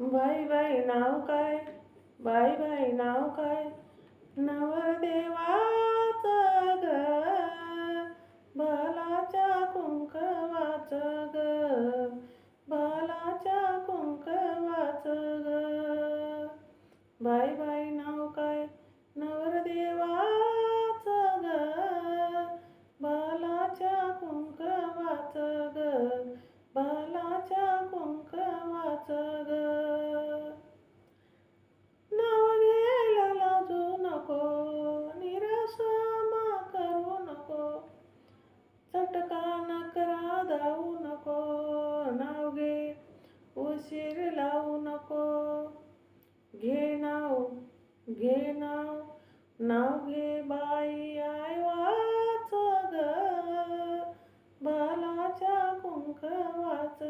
बाई बाई नाव काय? बाई बाई नाव काय? नवदेवाच ग. बालाच्या कुंकवाच ग. बालाच्या कुंकवाच ग. बाई बाई नाव काय? नवरदेवाच ग. बालाच्या कुंक नाव घे बाई आय वाच ग भालाच्या कुंकवाच.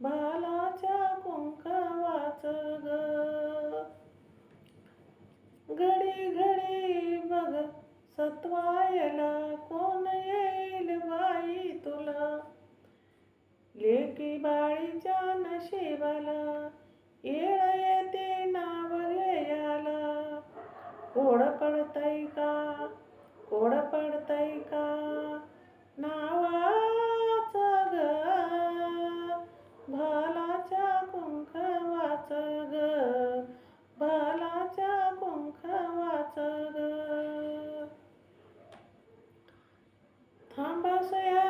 भालाच्या कुंकवाच ग. घडी घडी बघ सत्वायला कोण येईल बाई तुला? लेकी बाळीच्या नशिबाला येळ येते कोड पडतय का? कोड पडतय का? नावाच ग. भालाच्या कुंखवाच ग. भालाच्या कुंखवाच ग. थांबसया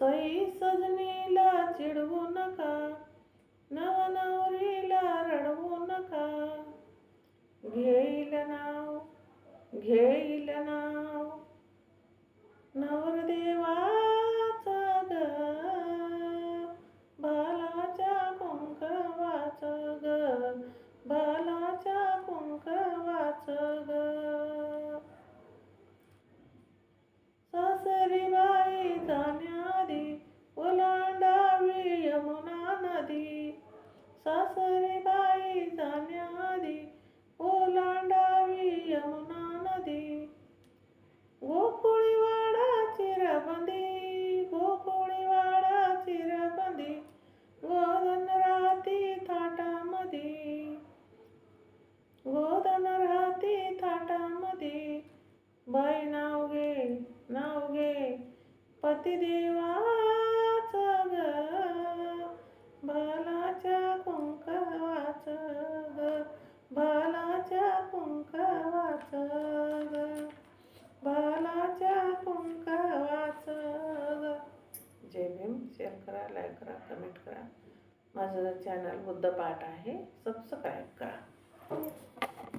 सई सजनीला चिडवू नका. नवनवरीला रडवू नका. घेईल नाव घेईल नाव. नवर सासरी बाई जाण्याआधी ओलांडावी यमुना नदी गोकुळी वाडा चिरबंदी गोकुळी वाडा चिरबंदी गोधन राती थाटामध्ये गोधन राती थाटामध्ये बाई नाव घे नाव घे पतिदेवा कमेंट करा. माझं चॅनल बुद्ध पाठ आहे. सबस्क्राईब करा.